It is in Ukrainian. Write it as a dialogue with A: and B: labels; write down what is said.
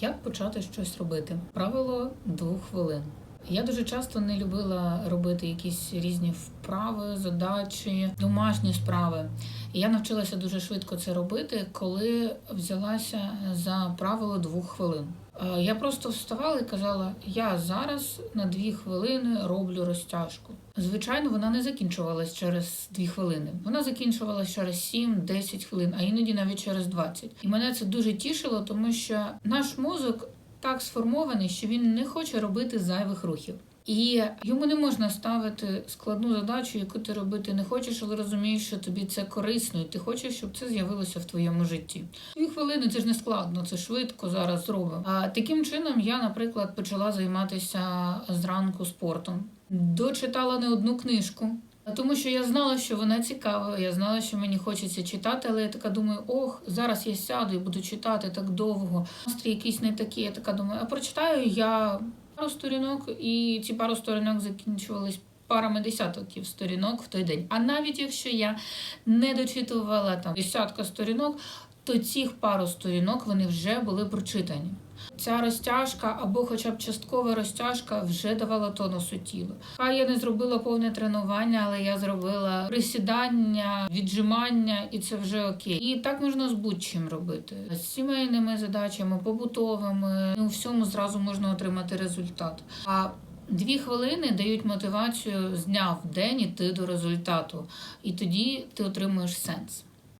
A: Як почати щось робити? Правило двох хвилин. Я дуже часто не любила робити якісь різні вправи, задачі, домашні справи. І я навчилася дуже швидко це робити, коли взялася за правило двох хвилин. Е, Я просто вставала і казала: я зараз на дві хвилини роблю розтяжку. Звичайно, вона не закінчувалась через дві хвилини. Вона закінчувалась через 7-10 хвилин, а іноді навіть через 20. І мене це дуже тішило, тому що наш мозок так сформований, що він не хоче робити зайвих рухів. І йому не можна ставити складну задачу, яку ти робити не хочеш, але розумієш, що тобі це корисно, і ти хочеш, щоб це з'явилося в твоєму житті. Дві хвилини це ж не складно, це швидко зараз зробимо. А таким чином я, наприклад, почала займатися зранку спортом. Дочитала не одну книжку. Тому що я знала, що вона цікава, я знала, що мені хочеться читати, але я така думаю, ох, зараз я сяду і буду читати так довго. Настрій якийсь не такий. Я така думаю, а прочитаю я пару сторінок, і ці пару сторінок закінчувались парами десятків сторінок в той день. А навіть якщо я не дочитувала там десятка сторінок, то цих пару сторінок вони вже були прочитані. Ця розтяжка або хоча б часткова розтяжка вже давала тонусу тілу. Хай я не зробила повне тренування, але я зробила присідання, віджимання, і це вже окей. І так можна з будь-чим робити. З сімейними задачами, побутовими, у всьому зразу можна отримати результат. А Дві хвилини дають мотивацію з дня в день іти до результату, і тоді ти отримуєш сенс.